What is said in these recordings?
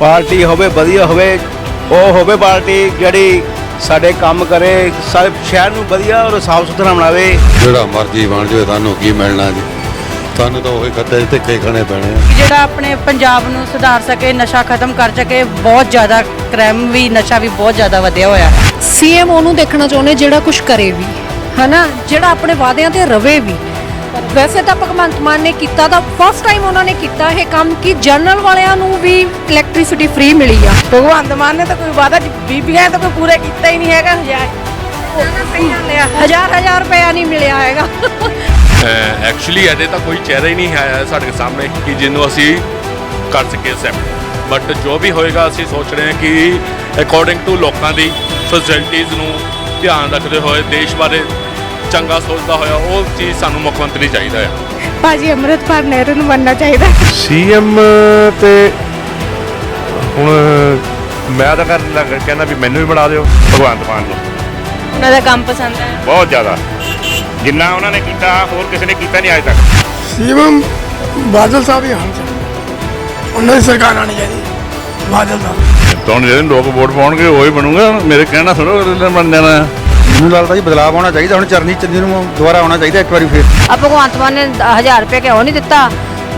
Party ਹੋਵੇ ਵਧੀਆ ਹੋਵੇ ਉਹ ਹੋਵੇ ਪਾਰਟੀ ਜਿਹੜੀ ਸਾਡੇ ਕੰਮ ਕਰੇ ਸਾਰੇ ਸ਼ਹਿਰ ਨੂੰ ਵਧੀਆ ਔਰ ਸਾਫ਼ ਸੁਥਰਾ ਬਣਾਵੇ। ਜਿਹੜਾ ਮਰਜ਼ੀ ਬਣ ਜਾਵੇ ਤੁਹਾਨੂੰ ਕੀ ਮਿਲਣਾ ਜੀ? ਤੁਹਾਨੂੰ ਤਾਂ ਉਹੀ ਖੱਤੇ ਤੇ ਧੱਕੇ ਖਾਣੇ ਪੈਣੇ ਆ। ਜਿਹੜਾ ਆਪਣੇ ਪੰਜਾਬ ਨੂੰ ਸੁਧਾਰ ਸਕੇ ਨਸ਼ਾ ਖਤਮ ਕਰ ਸਕੇ ਬਹੁਤ ਜ਼ਿਆਦਾ ਕ੍ਰਾਈਮ ਵੀ ਨਸ਼ਾ ਵੀ ਬਹੁਤ ਜ਼ਿਆਦਾ ਵਧਿਆ ਹੋਇਆ। ਹੈ ਸੀਐਮ ਉਹਨੂੰ ਦੇਖਣਾ ਚਾਹੁੰਦੇ ਜਿਹੜਾ ਕੁਝ ਕਰੇ ਵੀ ਹਨਾ? ਜਿਹੜਾ ਆਪਣੇ ਵਾਅਦਿਆਂ ਤੇ ਰਵੇ ਵੀ। ਵੈਸੇ ਤਾਂ ਭਗਵੰਤ ਮਾਨ ਨੇ ਕੀਤਾ ਤਾਂ ਫਸਟ ਟਾਈਮ ਉਹਨਾਂ ਨੇ ਕੀਤਾ ਇਹ ਕੰਮ ਕਿ ਜਨਰਲ ਵਾਲਿਆਂ ਨੂੰ ਵੀ ਇਲੈਕਟ੍ਰਿਸਿਟੀ ਫ੍ਰੀ ਮਿਲੀ ਆ। ਭਗਵੰਤ ਮਾਨ ਨੇ ਤਾਂ ਕੋਈ ਵਾਅਦਾ ਬੀਬੀਆਂ ਤਾਂ ਕੋਈ ਪੂਰੇ ਕੀਤਾ ਹੀ ਨਹੀਂ ਹੈਗਾ ਹਜ਼ਾਰ। ਹਜ਼ਾਰ ਹਜ਼ਾਰ ਰੁਪਇਆ ਨਹੀਂ ਮਿਲਿਆ ਹੈਗਾ। ਐਕਚੁਅਲੀ ਇਹਦੇ ਤਾਂ ਕੋਈ ਚਿਹਰਾ ਹੀ ਨਹੀਂ ਆਇਆ ਸਾਡੇ ਸਾਹਮਣੇ ਕਿ ਜਿਹਨੂੰ ਅਸੀਂ ਕਰ ਸਕੀਏ ਐਕਸੈਪਟ ਬਟ ਜੋ ਵੀ ਹੋਏਗਾ ਅਸੀਂ ਸੋਚ ਰਹੇ ਹਾਂ ਕਿ ਅਕੋਰਡਿੰਗ ਟੂ ਲੋਕਾਂ ਦੀ ਫੈਸਿਲਿਟੀਜ਼ ਨੂੰ ਧਿਆਨ ਰੱਖਦੇ ਹੋਏ ਦੇਸ਼ ਬਾਰੇ ਚੰਗਾ ਸੋਚਦਾ ਹੋਇਆ ਉਹ ਚੀਜ਼ ਸਾਨੂੰ ਮੁੱਖ ਮੰਤਰੀ ਚਾਹੀਦਾ ਹੈ ਭਾਜੀ ਅਮਰਤਪਾਲ ਨਹਿਰੂ ਨੂੰ ਬਣਨਾ ਚਾਹੀਦਾ। ਸੀਐਮ ਤੇ ਹੁਣ ਮੈਂ ਤਾਂ ਕਰਨ ਲੱਗ ਕਹਿੰਦਾ ਵੀ ਮੈਨੂੰ ਵੀ ਬਣਾ ਦਿਓ ਭਗਵੰਤ ਮਾਨ ਨੂੰ ਉਹਨਾਂ ਦਾ ਕੰਮ ਪਸੰਦ ਹੈ। ਬਹੁਤ ਜ਼ਿਆਦਾ। ਜਿੰਨਾ ਉਹਨਾਂ ਨੇ ਕੀਤਾ ਹੋਰ ਕਿਸੇ ਨੇ ਕੀਤਾ ਨਹੀਂ ਅਜੇ ਤੱਕ। ਸੀਐਮ ਬਾਦਲ ਸਾਹਿਬ ਹੀ ਹਨ ਉਹਨਾਂ ਦੀ ਸਰਕਾਰ ਆਣੀ ਚਾਹੀਦੀ ਬਾਦਲ ਸਾਹਿਬ। ਤਾਂ ਜਿਹੜੇ ਲੋਕ ਵੋਟ ਪਾਉਣਗੇ ਉਹ ਹੀ ਬਣੂਗਾ। ਮੇਰੇ ਕਹਿਣਾ ਥੋੜਾ ਬਣ ਜਾਣਾ। ਹੈ ਮੈਨੂੰ ਲੱਗਦਾ ਜੀ ਬਦਲਾਅ ਆਉਣਾ ਚਾਹੀਦਾ, ਹੁਣ ਚਰਨੀ ਚੰਦੀ ਨੂੰ ਦੁਬਾਰਾ ਆਉਣਾ ਚਾਹੀਦਾ ਇੱਕ ਵਾਰੀ ਫੇਰ। ਆ ਭਗਵੰਤ ਮਾਨ ਨੇ 1000 ਰੁਪਏ ਕਿਉਂ ਨਹੀਂ ਦਿੱਤਾ।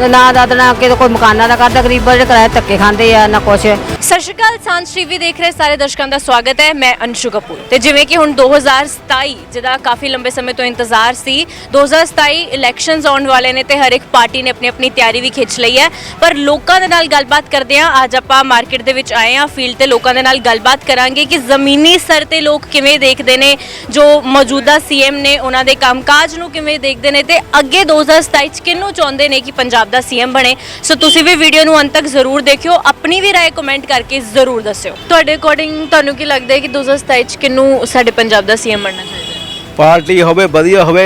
ਨਾ ਦਾਦ ਨਾ ਕਿ ਕੋਈ ਮਕਾਨਾਂ ਦਾ ਕਰਦਾ, ਗਰੀਬਾਂ ਜਿਹੜੇ ਕਿਰਾਏ ਧੱਕੇ ਖਾਂਦੇ ਆ, ਨਾ ਕੁਛ। ਸਤਿ ਸ਼੍ਰੀ ਅਕਾਲ, ਸਾਂਝ ਟੀਵੀ ਦੇਖ ਰਹੇ ਸਾਰੇ ਦਰਸ਼ਕਾਂ ਦਾ ਸਵਾਗਤ ਹੈ, ਮੈਂ ਅੰਸ਼ੂ ਕਪੂਰ। ਤੇ ਜਿਵੇਂ ਕਿ ਹੁਣ 2027 ਜਿਹਦਾ ਕਾਫੀ ਲੰਬੇ ਸਮੇਂ ਤੋਂ ਇੰਤਜ਼ਾਰ ਸੀ 2027 ਇਲੈਕਸ਼ਨਸ ਆਉਣ ਵਾਲੇ ਨੇ ਤੇ ਹਰ ਇੱਕ ਪਾਰਟੀ ਨੇ ਆਪਣੀ ਆਪਣੀ ਤਿਆਰੀ ਵੀ ਖਿੱਚ ਲਈ ਹੈ। ਪਰ ਲੋਕਾਂ ਦੇ ਨਾਲ ਗੱਲਬਾਤ ਕਰਦੇ ਹਾਂ, ਅੱਜ ਆਪਾਂ ਮਾਰਕੀਟ ਦੇ ਵਿੱਚ ਆਏ ਹਾਂ, ਫੀਲਡ ਤੇ ਲੋਕਾਂ ਦੇ ਨਾਲ ਗੱਲਬਾਤ ਕਰਾਂਗੇ ਕਿ ਜ਼ਮੀਨੀ ਸਰ ਤੇ ਲੋਕ ਕਿਵੇਂ ਦੇਖਦੇ ਨੇ, ਜੋ ਮੌਜੂਦਾ ਸੀਐਮ ਨੇ ਉਹਨਾਂ ਦੇ ਕੰਮਕਾਜ ਨੂੰ ਕਿਵੇਂ ਦੇਖਦੇ ਨੇ ਤੇ ਅੱਗੇ 2027 ਚ ਕਿਹਨੂੰ ਚਾਹੁੰਦੇ ਨੇ ਕਿ ਪੰਜਾਬ ਦਾ ਸੀਐਮ ਬਣੇ ਸੋ ਤੁਸੀਂ ਵੀ ਵੀਡੀਓ ਨੂੰ ਅੰਤ ਤੱਕ ਜ਼ਰੂਰ ਦੇਖਿਓ ਆਪਣੀ ਵੀ رائے ਕਮੈਂਟ ਕਰਕੇ ਜ਼ਰੂਰ ਦੱਸਿਓ ਤੁਹਾਡੇ ਅਕੋਰਡਿੰਗ ਤੁਹਾਨੂੰ ਕੀ ਲੱਗਦਾ ਹੈ ਕਿ 2027 ਚ ਕਿਹਨੂੰ ਸਾਡੇ ਪੰਜਾਬ ਦਾ ਸੀਐਮ ਬਣਨਾ ਚਾਹੀਦਾ ਹੈ ਪਾਰਟੀ ਹੋਵੇ ਵਧੀਆ ਹੋਵੇ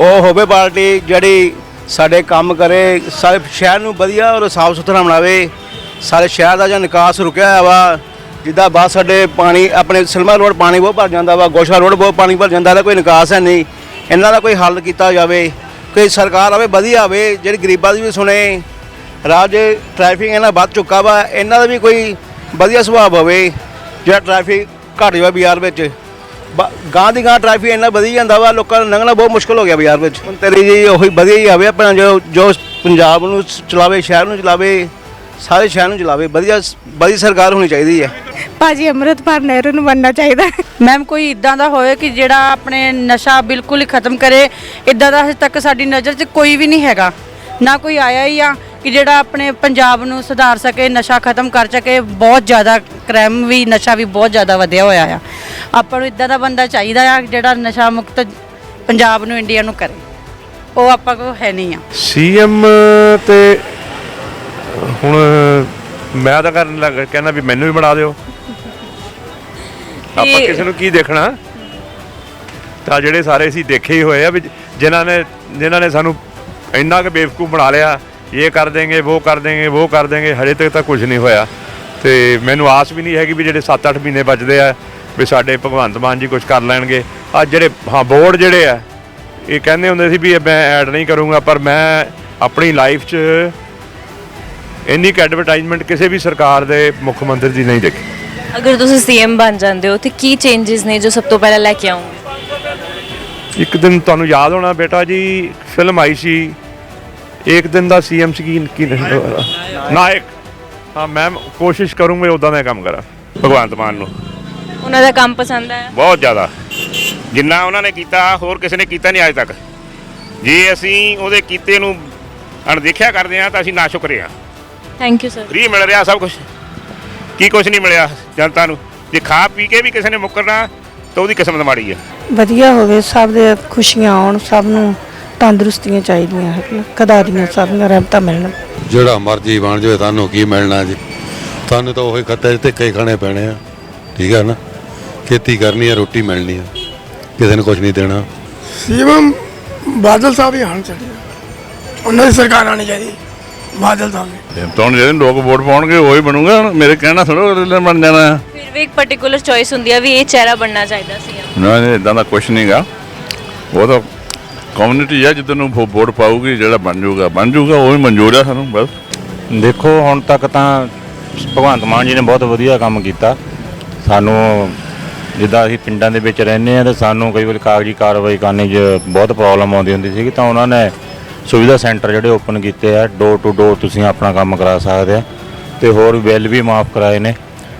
ਉਹ ਹੋਵੇ ਪਾਰਟੀ ਜਿਹੜੀ ਸਾਡੇ ਕੰਮ ਕਰੇ ਸਾਰੇ ਸ਼ਹਿਰ ਨੂੰ ਵਧੀਆ ਔਰ ਸਾਫ ਸੁਥਰਾ ਬਣਾਵੇ ਸਾਰੇ ਸ਼ਹਿਰ ਦਾ ਜੋ ਨਿਕਾਸ ਰੁਕਿਆ ਹੋਇਆ ਵਾ ਜਿੱਦਾਂ ਬਾਅਦ ਸਾਡੇ ਪਾਣੀ ਆਪਣੇ ਸਿਲਮਾ ਰੋਡ ਪਾਣੀ ਬਹੁਤ ਭਰ ਜਾਂਦਾ ਵਾ ਗੋਸ਼ਾ ਰੋਡ ਬਹੁਤ ਪਾਣੀ ਭਰ ਜਾਂਦਾ ਦਾ ਕੋਈ ਨਿਕਾਸ ਹੈ ਨਹੀਂ ਇਹਨਾਂ ਦਾ ਕੋਈ ਹੱਲ ਕੀਤਾ ਜਾਵੇ ਕੋਈ ਸਰਕਾਰ ਆਵੇ ਵਧੀਆ ਆਵੇ ਜਿਹੜੀ ਗਰੀਬਾਂ ਦੀ ਵੀ ਸੁਣੇ ਰਾਜ ਟ੍ਰੈਫਿਕ ਇਹਨਾਂ ਵੱਧ ਚੁੱਕਾ ਵਾ ਇਹਨਾਂ ਦਾ ਵੀ ਕੋਈ ਵਧੀਆ ਸੁਭਾਅ ਹੋਵੇ ਜਿਹੜਾ ਟ੍ਰੈਫਿਕ ਘੱਟ ਜਾਵੇ ਬਾਜ਼ਾਰ ਵਿੱਚ। ਗਾਂ ਦੀ ਗਾਂ ਟ੍ਰੈਫਿਕ ਇੰਨਾ ਵਧੀ ਜਾਂਦਾ ਵਾ ਲੋਕਾਂ ਨੂੰ ਲੰਘਣਾ ਬਹੁਤ ਮੁਸ਼ਕਲ ਹੋ ਗਿਆ ਬਾਜ਼ਾਰ ਵਿੱਚ। ਹੁਣ ਤੇਰੀ ਜੀ ਉਹੀ ਵਧੀਆ ਹੀ ਆਵੇ ਆਪਣਾ ਜੋ ਜੋ ਪੰਜਾਬ ਨੂੰ ਚਲਾਵੇ ਸ਼ਹਿਰ ਨੂੰ ਚਲਾਵੇ ਸਾਰੇ ਸ਼ਹਿਰ ਨੂੰ ਚਲਾਵੇ ਵਧੀਆ ਵਧੀਆ ਸਰਕਾਰ ਹੋਣੀ ਚਾਹੀਦੀ ਹੈ। ਭਾਜੀ ਅਮਰਤਪਾਲ ਨਹਿਰੂ ਨੂੰ ਬਣਨਾ ਚਾਹੀਦਾ ਮੈਮ ਕੋਈ ਇਦਾਂ ਦਾ ਹੋਏ ਕਿ ਜਿਹੜਾ ਆਪਣੇ ਨਸ਼ਾ ਬਿਲਕੁਲ ਹੀ ਖਤਮ ਕਰੇ ਇਦਾਂ ਦਾ ਹਜੇ ਤੱਕ ਸਾਡੀ ਨਜ਼ਰ 'ਚ ਕੋਈ ਵੀ ਨਹੀਂ ਹੈਗਾ। ਨਾ ਕੋਈ ਆਇਆ ਹੀ ਆ ਕਿ ਜਿਹੜਾ ਆਪਣੇ ਪੰਜਾਬ ਨੂੰ ਸੁਧਾਰ ਸਕੇ ਨਸ਼ਾ ਖਤਮ ਕਰ ਸਕੇ ਬਹੁਤ ਜ਼ਿਆਦਾ ਕ੍ਰਾਈਮ ਵੀ ਨਸ਼ਾ ਵੀ ਬਹੁਤ ਜ਼ਿਆਦਾ ਵਧਿਆ ਹੋਇਆ ਆ। ਆਪਾਂ ਨੂੰ ਇਦਾਂ ਦਾ ਬੰਦਾ ਚਾਹੀਦਾ ਆ ਜਿਹੜਾ ਨਸ਼ਾ ਮੁਕਤ ਪੰਜਾਬ ਨੂੰ ਇੰਡੀਆ ਨੂੰ ਕਰੇ। ਉਹ ਆਪਾਂ ਕੋਲ ਹੈ ਨਹੀਂ ਆ। ਸੀਐਮ ਤੇ ਮੈਂ ਤਾਂ ਕਰਨ ਲੱਗ ਕਹਿੰਦਾ ਵੀ ਮੈਨੂੰ ਵੀ ਬਣਾ ਦਿਓ। ਆਪਾਂ ਕਿਸੇ ਨੂੰ ਕੀ ਦੇਖਣਾ? ਤਾਂ ਜਿਹੜੇ ਸਾਰੇ ਅਸੀਂ ਦੇਖੇ ਹੀ ਹੋਏ ਆ ਵੀ ਜਿਨ੍ਹਾਂ ਨੇ ਜਿਨ੍ਹਾਂ ਨੇ ਸਾਨੂੰ ਇੰਨਾ ਕੁ ਬੇਵਕੂਫ ਬਣਾ ਲਿਆ ਇਹ ਕਰ ਦੇਂਗੇ ਉਹ ਕਰ ਦੇਂਗੇ ਉਹ ਕਰ ਦੇਂਗੇ ਹਜੇ ਤੱਕ ਤਾਂ ਕੁਝ ਨਹੀਂ ਹੋਇਆ। ਤੇ ਮੈਨੂੰ ਆਸ ਵੀ ਨਹੀਂ ਹੈਗੀ ਵੀ ਜਿਹੜੇ 7-8 ਮਹੀਨੇ ਬਚਦੇ ਆ ਵੀ ਸਾਡੇ ਭਗਵੰਤ ਮਾਨ ਜੀ ਕੁਝ ਕਰ ਲੈਣਗੇ। ਆ ਜਿਹੜੇ ਹਾਂ ਬੋਰਡ ਜਿਹੜੇ ਆ ਇਹ ਕਹਿੰਦੇ ਹੁੰਦੇ ਸੀ ਵੀ ਮੈਂ ਐਡ ਨਹੀਂ ਕਰੂੰਗਾ ਪਰ ਮੈਂ ਆਪਣੀ ਲਾਈਫ 'ਚ ਇੰਨੀ ਕੁ ਐਡਵਰਟਾਈਜ਼ਮੈਂਟ ਕਿਸੇ ਵੀ ਸਰਕਾਰ ਦੇ ਮੁੱਖ ਮੰਤਰੀ ਦੀ ਨਹੀਂ ਦੇਖੀ। ਅਗਰ ਤੁਸੀਂ ਸੀਐਮ ਬਣ ਜਾਂਦੇ ਹੋ ਤੇ ਕੀ ਚੇਂਜਸ ਨੇ ਜੋ ਸਭ ਤੋਂ ਪਹਿਲਾਂ ਲੈ ਕੇ ਆਉਂਗੇ? ਇੱਕ ਦਿਨ ਤੁਹਾਨੂੰ ਯਾਦ ਹੋਣਾ ਬੇਟਾ ਜੀ ਫਿਲਮ ਆਈ ਸੀ। ਇੱਕ ਦਿਨ ਦਾ ਸੀਐਮ ਸੀ ਕੀ ਨਾਇਕ। ਹਾਂ ਮੈਂ ਕੋਸ਼ਿਸ਼ ਕਰੂੰਗਾ ਉਦਾਂ ਦਾ ਕੰਮ ਕਰਾਂ ਭਗਵੰਤ ਮਾਨ ਨੂੰ। ਉਹਨਾਂ ਦਾ ਕੰਮ ਪਸੰਦ ਹੈ ਬਹੁਤ ਜ਼ਿਆਦਾ। ਜਿੰਨਾ ਉਹਨਾਂ ਨੇ ਕੀਤਾ ਹੋਰ ਕਿਸੇ ਨੇ ਕੀਤਾ ਨਹੀਂ ਅਜੇ ਤੱਕ। ਜੇ ਅਸੀਂ ਉਹਦੇ ਕੀਤੇ ਨੂੰ ਅਣਦੇਖਿਆ ਕਰਦੇ ਆ ਤਾਂ ਅਸੀਂ ਨਾਸ਼ੁਕਰੇ ਆ ਥੈਂਕ ਯੂ ਸਰ ਫ੍ਰੀ ਮਿਲ ਰਿਹਾ ਸਭ ਕੁਝ ਕੀ ਕੁਝ ਨਹੀਂ ਮਿਲਿਆ ਜਨਤਾ ਨੂੰ। ਜੇ ਖਾ ਪੀ ਕੇ ਵੀ ਕਿਸੇ ਨੇ ਮੁੱਕਰਨਾ ਤਾਂ ਉਹਦੀ ਕਿਸਮਤ ਮਾੜੀ ਹੈ ਵਧੀਆ ਹੋਵੇ ਸਭ ਦੇ ਖੁਸ਼ੀਆਂ ਆਉਣ ਸਭ ਨੂੰ ਤੰਦਰੁਸਤੀਆਂ ਚਾਹੀਦੀਆਂ ਹੈ ਕਦਾਰੀਆਂ ਸਭ ਨੂੰ ਰਹਿਮਤਾਂ ਮਿਲਣ। ਜਿਹੜਾ ਮਰਜ਼ੀ ਬਣ ਜਾਵੇ ਤੁਹਾਨੂੰ ਕੀ ਮਿਲਣਾ ਜੀ? ਤੁਹਾਨੂੰ ਤਾਂ ਉਹੀ ਖੱਤੇ ਤੇ ਧੱਕੇ ਖਾਣੇ ਪੈਣੇ ਆ। ਠੀਕ ਹੈ ਨਾ? ਖੇਤੀ ਕਰਨੀ ਹੈ ਰੋਟੀ ਮਿਲਣੀ ਹੈ ਕਿਸੇ ਨੇ ਕੁਝ ਨਹੀਂ ਦੇਣਾ। ਸੀਐਮ ਬਾਦਲ ਸਾਹਿਬ ਹੀ ਹਨ ਚਾਹੀਦੇ ਉਹਨਾਂ ਦੀ ਸਰਕਾਰ ਆਣੀ ਚਾਹੀਦੀ। ਬਾਦਲ ਸਾਹਿਬ ਦੀ ਤਾਂ ਜਿਹੜੇ ਲੋਕ ਵੋਟ ਪਾਉਣਗੇ ਉਹ ਹੀ ਬਣੂਗਾ ਮੇਰੇ ਕਹਿਣਾ ਥੋੜਾ ਬਣ ਜਾਣਾ। ਹੈ ਫਿਰ ਵੀ ਇੱਕ ਪਾਰਟਿਕੂਲਰ ਚੋਇਸ ਹੁੰਦੀ ਹੈ ਵੀ ਇਹ ਚਿਹਰਾ ਬਣਨਾ ਚਾਹੀਦਾ ਸੀਐਮ ਨਾ ਇਦਾਂ ਦਾ ਕੁਝ ਨਹੀਂਗਾ ਉਹ ਤਾਂ ਕਮਿਊਨਿਟੀ ਆ ਜਿੱਦਾਂ ਨੂੰ ਵੋਟ ਪਾਊਗੀ ਜਿਹੜਾ ਬਣ ਜਾਊਗਾ ਬਣ ਜਾਊਗਾ ਉਹ ਹੀ ਮਨਜ਼ੂਰ ਆ ਸਾਨੂੰ ਬਸ। ਦੇਖੋ ਹੁਣ ਤੱਕ ਤਾਂ ਭਗਵੰਤ ਮਾਨ ਜੀ ਨੇ ਬਹੁਤ ਵਧੀਆ ਕੰਮ ਕੀਤਾ। ਸਾਨੂੰ ਜਿੱਦਾਂ ਅਸੀਂ ਪਿੰਡਾਂ ਦੇ ਵਿੱਚ ਰਹਿੰਦੇ ਆ ਤਾਂ ਸਾਨੂੰ ਕਈ ਵਾਰ ਕਾਗਜ਼ੀ ਕਾਰਵਾਈ ਕਰਨੇ 'ਚ ਬਹੁਤ ਪ੍ਰੋਬਲਮ ਆਉਂਦੀ ਹੁੰਦੀ ਸੀਗੀ ਤਾਂ ਉਹਨਾਂ ਨੇ ਸੁਵਿਧਾ ਸੈਂਟਰ ਜਿਹੜੇ ਓਪਨ ਕੀਤੇ ਆ ਡੋਰ ਟੂ ਡੋਰ ਤੁਸੀਂ ਆਪਣਾ ਕੰਮ ਕਰਾ ਸਕਦੇ ਆ ਤੇ ਹੋਰ ਬਿੱਲ ਵੀ ਮਾਫ ਕਰਾਏ ਨੇ।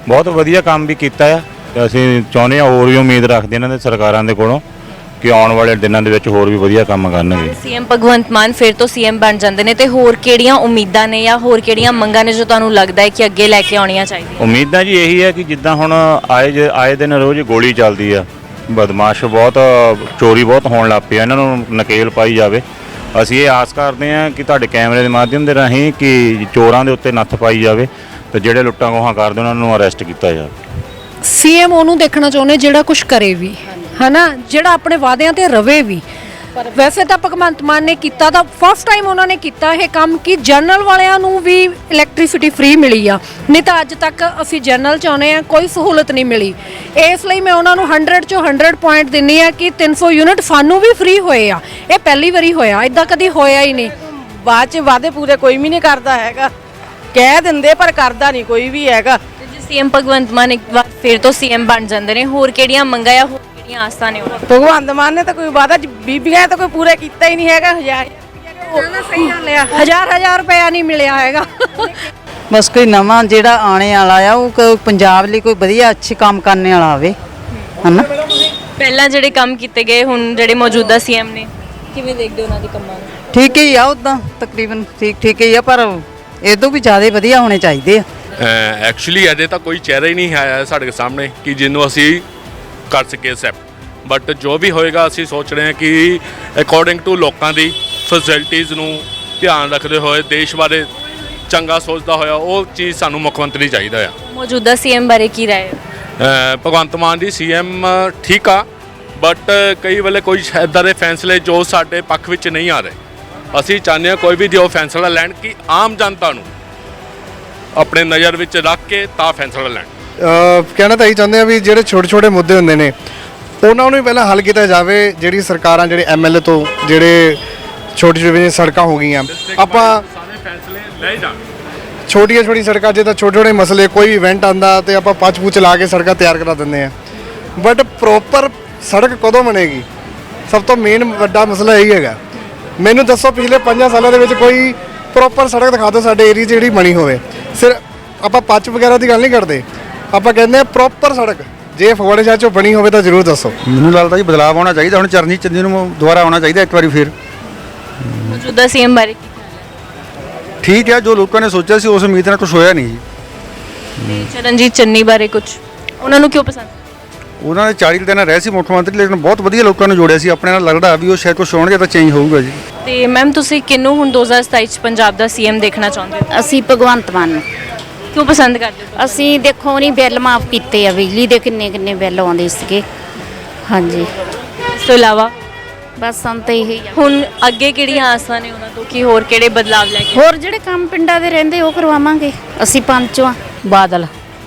ਬਹੁਤ ਵਧੀਆ ਕੰਮ ਵੀ ਕੀਤਾ ਆ। ਤੇ ਅਸੀਂ ਚਾਹੁੰਦੇ ਆ ਹੋਰ ਵੀ ਉਮੀਦ ਰੱਖਦੇ ਇਹਨਾਂ ਦੇ ਸਰਕਾਰਾਂ ਦੇ ਕੋਲੋਂ ਕਿ ਆਉਣ ਵਾਲੇ ਦਿਨਾਂ ਦੇ ਵਿੱਚ ਹੋਰ ਵੀ ਵਧੀਆ ਕੰਮ ਕਰਨਗੇ। ਸੀਐਮ ਭਗਵੰਤ ਮਾਨ ਫਿਰ ਤੋਂ ਸੀਐਮ ਬਣ ਜਾਂਦੇ ਨੇ ਤੇ ਹੋਰ ਕਿਹੜੀਆਂ ਉਮੀਦਾਂ ਨੇ ਜਾਂ ਹੋਰ ਕਿਹੜੀਆਂ ਮੰਗਾਂ ਨੇ ਜੋ ਤੁਹਾਨੂੰ ਲੱਗਦਾ ਹੈ ਕਿ ਅੱਗੇ ਲੈ ਕੇ ਆਉਣੀਆਂ ਚਾਹੀਦੀਆਂ? ਉਮੀਦਾਂ ਜੀ ਇਹੀ ਹੈ ਕਿ ਜਿੱਦਾਂ ਹੁਣ ਆਏ ਜ- ਆਏ ਦਿਨ ਰੋਜ਼ ਗੋਲੀ ਚੱਲਦੀ ਆ। ਬਦਮਾਸ਼ ਬਹੁਤ ਚੋਰੀ ਬਹੁਤ ਹੋਣ ਲੱਗ ਪਿਆ ਇਹਨਾਂ ਨੂੰ ਨਕੇਲ ਪਾਈ ਜਾਵੇ। ਅਸੀਂ ਇਹ ਆਸ ਕਰਦੇ ਹਾਂ ਕਿ ਤੁਹਾਡੇ ਕੈਮਰੇ ਦੇ ਮਾਧਿਅਮ ਦੇ ਰਾਹੀਂ ਕਿ ਚੋਰਾਂ ਦੇ ਉੱਤੇ ਨੱਥ ਪਾਈ ਜਾਵੇ ਤੇ ਜਿਹੜੇ ਲੁੱਟਾਂ ਖੋਹਾਂ ਕਰਦੇ ਉਹਨਾਂ ਨੂੰ ਅਰੈਸਟ ਕੀਤਾ ਜਾਵੇ। ਸੀਐਮ ਉਹਨੂੰ ਦੇਖਣਾ ਚਾਹੁੰਦੇ ਜਿਹੜਾ ਕੁਝ ਕਰੇ ਵੀ, ਹਨਾ? ਜਿਹੜਾ ਆਪਣੇ ਵਾਅਦਿਆਂ ਤੇ ਰਵੇ ਵੀ। ਵੈਸੇ ਤਾਂ ਭਗਵੰਤ ਮਾਨ ਨੇ ਕੀਤਾ ਤਾਂ ਫਸਟ ਟਾਈਮ ਉਹਨਾਂ ਨੇ ਕੀਤਾ ਇਹ ਕੰਮ ਕਿ ਜਨਰਲ ਵਾਲਿਆਂ ਨੂੰ ਵੀ ਇਲੈਕਟ੍ਰਿਸਿਟੀ ਫ੍ਰੀ ਮਿਲੀ ਆ। ਨਹੀਂ ਤਾਂ ਅੱਜ ਤੱਕ ਅਸੀਂ ਜਨਰਲ ਚਾਹੁੰਦੇ ਆ ਕੋਈ ਸਹੂਲਤ ਨਹੀਂ ਮਿਲੀ। ਇਸ ਲਈ ਮੈਂ ਉਹਨਾਂ ਨੂੰ 100 ਚੋਂ 100 ਪੁਆਇੰਟ ਦਿੰਨੀ ਆ ਕਿ 300 ਯੂਨਿਟ ਸਾਨੂੰ ਵੀ ਫ੍ਰੀ ਹੋਏ ਆ। ਇਹ ਪਹਿਲੀ ਵਾਰੀ ਹੋਇਆ ਇਦਾਂ ਕਦੀ ਹੋਇਆ ਹੀ ਨਹੀਂ। ਬਾਅਦ ਚ ਵਾਅਦੇ ਪੂਰੇ ਕੋਈ ਵੀ ਨਹੀਂ ਕਰਦਾ ਹੈਗਾ। ਕਹਿ ਦਿੰਦੇ ਪਰ ਕਰਦਾ ਨਹੀਂ ਕੋਈ ਵੀ ਹੈਗਾ। ਸੀਐਮ ਭਗਵੰਤ ਮਾਨ ਇੱਕ ਵਾਰ ਫਿਰ ਤੋਂ ਸੀਐਮ ਬਣ ਜਾਂਦੇ ਨੇ ਹੋਰ ਕਿਹੜੀਆਂ ਮੰਗਾਂ ਜਾਂ ਹੋਰ ਕਿਹੜੀਆਂ ਆਸਾਂ ਨੇ ਉਹਨਾਂ? ਭਗਵੰਤ ਮਾਨ ਨੇ ਤਾਂ ਕੋਈ ਵਾਅਦਾ ਜ- ਬੀਬੀਆਂ ਤਾਂ ਕੋਈ ਪੂਰੇ ਕੀਤਾ ਹੀ ਨਹੀਂ ਹੈਗਾ ਹਜ਼ਾਰ ਸਹੀ ਗੱਲ ਆ। ਹਜ਼ਾਰ ਹਜ਼ਾਰ ਰੁਪਇਆ ਨਹੀਂ ਮਿਲਿਆ ਹੈਗਾ। ਬਸ ਕੋਈ ਨਵਾਂ ਜਿਹੜਾ ਆਣੇ ਵਾਲਾ ਆ ਉਹ ਕੋਈ ਪੰਜਾਬ ਲਈ ਕੋਈ ਵਧੀਆ ਅੱਛੇ ਕੰਮ ਕਰਨ ਵਾਲਾ ਆਵੇ ਹਨਾ? ਪਹਿਲਾਂ ਜਿਹੜੇ ਕੰਮ ਕੀਤੇ ਗਏ ਹੁਣ ਜਿਹੜੇ ਮੌਜੂਦਾ ਸੀਐਮ ਨੇ ਕਿਵੇਂ ਦੇਖਦੇ ਹੋ ਉਹਨਾਂ ਦੇ ਕੰਮਾਂ ਨੂੰ? ਠੀਕ ਹੀ ਆ ਉਦਾਂ ਤਕਰੀਬਨ ਠੀਕ ਠੀਕ ਹੀ ਆ ਪਰ ਇਹ ਤੋਂ ਵੀ ਜ਼ਿਆਦਾ ਵਧੀਆ ਹੋਣੇ ਚਾਹੀਦੇ ਆ। ਐਕਚੁਅਲੀ ਅਜੇ ਤਾਂ ਕੋਈ ਚਿਹਰਾ ਹੀ ਨਹੀਂ ਆਇਆ ਸਾਡੇ ਸਾਹਮਣੇ ਕਿ ਜਿਹਨੂੰ ਅਸੀਂ ਕਰ ਸਕੀਏ ਐਕਸੈਪਟ ਬਟ ਜੋ ਵੀ ਹੋਏਗਾ ਅਸੀਂ ਸੋਚ ਰਹੇ ਹਾਂ ਕਿ ਅਕੋਰਡਿੰਗ ਟੂ ਲੋਕਾਂ ਦੀ ਫੈਸਿਲਿਟੀਆਂ ਨੂੰ ਧਿਆਨ ਰੱਖਦੇ ਹੋਏ ਦੇਸ਼ ਬਾਰੇ ਚੰਗਾ ਸੋਚਦਾ ਹੋਇਆ ਉਹ ਚੀਜ਼ ਸਾਨੂੰ ਮੁੱਖ ਮੰਤਰੀ ਚਾਹੀਦਾ ਆ। ਮੌਜੂਦਾ ਸੀਐਮ ਬਾਰੇ ਕੀ ਰਾਏ ਭਗਵੰਤ ਮਾਨ ਦੀ ਸੀਐਮ ਠੀਕ ਆ ਬਟ ਕਈ ਵੇਲੇ ਕੋਈ ਇੱਦਾਂ ਦੇ ਫੈਸਲੇ ਜੋ ਸਾਡੇ ਪੱਖ ਵਿੱਚ ਨਹੀਂ ਆ ਰਹੇ। ਅਸੀਂ ਚਾਹੁੰਦੇ ਹਾਂ ਕੋਈ ਵੀ ਜੋ ਫੈਸਲਾ ਲੈਣ ਕਿ ਆਮ ਜਨਤਾ ਨੂੰ ਆਪਣੇ ਨਜ਼ਰ ਵਿੱਚ ਰੱਖ ਕੇ ਤਾਂ ਫੈਸਲਾ ਲੈਣ। ਕਹਿਣਾ ਤਾਂ ਇਹੀ ਚਾਹੁੰਦੇ ਆ ਵੀ ਜਿਹੜੇ ਛੋਟੇ ਛੋਟੇ ਮੁੱਦੇ ਹੁੰਦੇ ਨੇ, ਉਹਨਾਂ ਨੂੰ ਵੀ ਪਹਿਲਾਂ ਹੱਲ ਕੀਤਾ ਜਾਵੇ, ਜਿਹੜੀ ਸਰਕਾਰਾਂ, ਜਿਹੜੇ ਐਮਐਲਏ ਤੋਂ ਜਿਹੜੇ ਛੋਟੀ ਛੋਟੀ ਸੜਕਾਂ ਹੋ ਗਈਆਂ। ਆਪਾਂ ਸਾਰੇ ਫੈਸਲੇ ਲੈ ਜਾਣ ਛੋਟੀਆਂ ਛੋਟੀਆਂ ਸੜਕਾਂ, ਜੇ ਤਾਂ ਛੋਟੇ ਛੋਟੇ ਮਸਲੇ, ਕੋਈ ਵੀ ਇਵੈਂਟ ਆਂਦਾ ਤੇ ਆਪਾਂ ਪੱਚ ਪੂਚ ਲਾ ਕੇ ਸੜਕਾਂ ਤਿਆਰ ਕਰਾ ਦਿੰਦੇ ਆ ਬਟ ਪ੍ਰੋਪਰ ਸੜਕ ਕਦੋਂ ਬਣੇਗੀ? ਸਭ ਤੋਂ ਮੇਨ ਵੱਡਾ ਮਸਲਾ ਇਹੀ ਹੈਗਾ। ਮੈਨੂੰ ਦੱਸੋ, ਪਿਛਲੇ 5 ਸਾਲਾਂ ਦੇ ਵਿੱਚ ਕੋਈ ਪ੍ਰੋਪਰ ਸੜਕ ਦਿਖਾ ਦਿਓ, ਸਾਡੇ ਏਰੀਆ 'ਚ ਜਿਹੜੀ ਬਣੀ ਹੋਵੇ। ਸਿਰ ਆਪਾਂ ਪੱਚ ਵਗੈਰਾ ਦੀ ਗੱਲ ਨਹੀਂ ਕਰਦੇ। ਆਪਾਂ ਕਹਿੰਦੇ ਆ ਪ੍ਰੋਪਰ ਸੜਕ। ਜੇ ਫਗਵਾੜੇ ਸ਼ਹਿਰ 'ਚੋਂ ਬਣੀ ਹੋਵੇ ਤਾਂ ਜ਼ਰੂਰ ਦੱਸੋ। ਮੈਨੂੰ ਲੱਗਦਾ ਜੀ ਬਦਲਾਅ ਆਉਣਾ ਚਾਹੀਦਾ। ਹੁਣ ਚਰਨੀ ਚੰਦੀ ਨੂੰ ਦੁਬਾਰਾ ਆਉਣਾ ਚਾਹੀਦਾ ਇੱਕ ਵਾਰੀ ਫਿਰ। ਮੌਜੂਦਾ ਸੀਐਮ ਬਾਰੇ ਕੀ ਠੀਕ ਹੈ ਜੋ ਲੋਕਾਂ ਨੇ ਸੋਚਿਆ ਸੀ ਉਸ ਉਮੀਦ ਨਾਲ ਕੁਝ ਹੋਇਆ ਨਹੀਂ ਜੀ। ਤੇ ਚਰਨਜੀਤ ਚੰਨੀ ਬਾਰੇ ਕੁਝ ਉਹਨਾਂ ਨੂੰ ਕਿਉਂ ਪਸੰਦ? ਉਹਨਾਂ ਨੇ 40 ਦਿਨ ਰਹੇ ਸੀ ਮੁੱਖ ਮੰਤਰੀ ਲੇਕਿਨ ਬਹੁਤ ਵਧੀਆ ਲੋਕਾਂ ਨੂੰ ਜੋੜਿਆ ਸੀ। ਆਪਣੇ ਨਾਲ ਲੱਗਦਾ ਵੀ ਉਹ ਸ਼ਾਇਦ ਕੁਝ ਹੋਣਗੇ ਤਾਂ ਚੇਂਜ ਹੋਊਗਾ ਜੀ। ਤੇ ਮੈਮ ਤੁਸੀਂ ਕਿਹਨੂੰ ਹੁਣ 2027 ਚ ਪੰਜਾਬ ਦਾ ਸੀਐਮ ਦੇਖਣਾ ਚਾਹੁੰਦੇ ਹੋ? ਅਸੀਂ ਭਗਵੰਤ ਮਾਨ ਨੂੰ। ਕਿਉਂ ਪਸੰਦ ਕਰਦੇ ਹੋ ਅਸੀਂ ਦੇਖੋ ਨਹੀਂ ਬਿੱਲ ਮਾਫ ਕੀਤੇ ਆ ਬਿਜਲੀ ਦੇ ਕਿੰਨੇ ਕਿੰਨੇ ਬਿੱਲ ਆਉਂਦੇ ਸੀਗੇ। ਹਾਂਜੀ। ਇਸ ਤੋਂ ਇਲਾਵਾ? ਬਸ ਸਾਨੂੰ ਤਾਂ ਇਹੀ ਆ। ਹੁਣ ਅੱਗੇ ਕਿਹੜੀਆਂ ਆਸਾਂ ਨੇ ਉਹਨਾਂ ਤੋਂ ਕਿ ਹੋਰ ਕਿਹੜੇ ਬਦਲਾਵ ਲੈ ਕੇ? ਹੋਰ ਜਿਹੜੇ ਕੰਮ ਪਿੰਡਾਂ ਦੇ ਰਹਿੰਦੇ ਉਹ ਕਰਵਾਵਾਂਗੇ। ਅਸੀਂ ਪੰਚ ਆ। ਬਾਦਲ।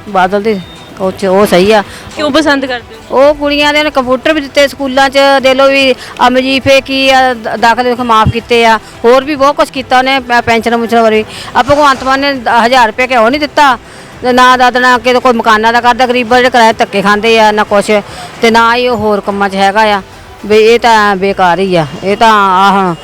ਬਾਦਲ ਦੇ ਉਹ 'ਚ ਉਹ ਸਹੀ ਆ। ਕਿਉਂ ਪਸੰਦ ਕਰਦੇ ਹੋ? ਉਹ ਕੁੜੀਆਂ ਦੇ ਨੇ ਕੰਪਿਊਟਰ ਵੀ ਦਿੱਤੇ ਸਕੂਲਾਂ 'ਚ ਦੇ ਲੋ ਵੀ ਅਮਜੀਫੇ ਕੀ ਆ ਦ- ਦਾਖਲੇ ਮਾਫ ਕੀਤੇ ਆ ਹੋਰ ਵੀ ਬਹੁਤ ਕੁਝ ਕੀਤਾ ਉਹਨੇ ਪ- ਪੈਨਸ਼ਨ ਮੁਚਨ ਵਰੀ ਆ ਭਗਵੰਤ ਮਾਨ ਨੇ 1000 ਰੁਪਏ ਕਿਉਂ ਨਹੀਂ ਦਿੱਤਾ। ਤੇ ਨਾ ਦਾਦਣਾ ਕਿ ਕੋਈ ਮਕਾਨਾਂ ਦਾ ਕਰਦਾ ਗਰੀਬਾਂ ਜਿਹੜੇ ਕਿਰਾਏ ਧੱਕੇ ਖਾਂਦੇ ਆ ਨਾ ਕੁਛ। ਤੇ ਨਾ ਹੀ ਉਹ ਹੋਰ ਕੰਮਾਂ 'ਚ ਹੈਗਾ ਆ। ਵੀ ਇਹ ਤਾਂ ਬੇਕਾਰ ਹੀ ਆ। ਇਹ ਤਾਂ ਆਹ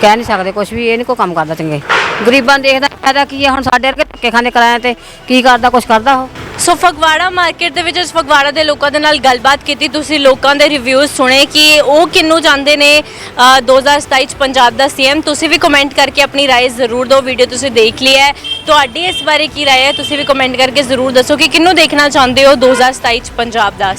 ਕਹਿ ਨਹੀਂ ਸਕਦੇ ਕੁਝ ਵੀ ਇਹ ਨਹੀਂ ਕੋਈ ਕੰਮ ਕਰਦਾ ਚੰਗੇ ਗਰੀਬਾਂ ਨੂੰ ਦੇਖਦਾ ਫਾਇਦਾ ਕੀ ਆ ਹੁਣ ਸਾਡੇ ਵਰਗੇ ਧੱਕੇ ਖਾਂਦੇ ਕਿਰਾਏ ਤੇ ਕੀ ਕਰਦਾ ਕੁਛ ਕਰਦਾ ਉਹ ਸੋ ਫਗਵਾੜਾ ਮਾਰਕੀਟ ਦੇ ਵਿੱਚ ਇਸ ਫਗਵਾੜਾ ਦੇ ਲੋਕਾਂ ਦੇ ਨਾਲ ਗੱਲਬਾਤ ਕੀਤੀ ਤੁਸੀਂ ਲੋਕਾਂ ਦੇ ਰਿਵਿਊਜ਼ ਸੁਣੇ ਕਿ ਉਹ ਕਿੰਨੂੰ ਚਾਹੁੰਦੇ ਨੇ ਅ, 2027 ਚ ਪੰਜਾਬ ਦਾ ਸੀਐਮ ਤੁਸੀਂ ਵੀ ਕਮੈਂਟ ਕਰਕੇ ਆਪਣੀ رائے ਜ਼ਰੂਰ ਦਿਓ ਵੀਡੀਓ ਤੁਸੀਂ ਦੇਖ ਲਈ ਹੈ ਤੁਹਾਡੀ ਇਸ ਬਾਰੇ ਕੀ رائے ਹੈ ਤੁਸੀਂ ਵੀ ਕਮੈਂਟ ਕਰਕੇ ਜ਼ਰੂਰ ਦੱਸੋ ਕਿ ਕਿਹਨੂੰ ਦੇਖਣਾ ਚਾਹੁੰਦੇ ਹੋ 2027 ਚ ਪੰਜਾਬ ਦਾ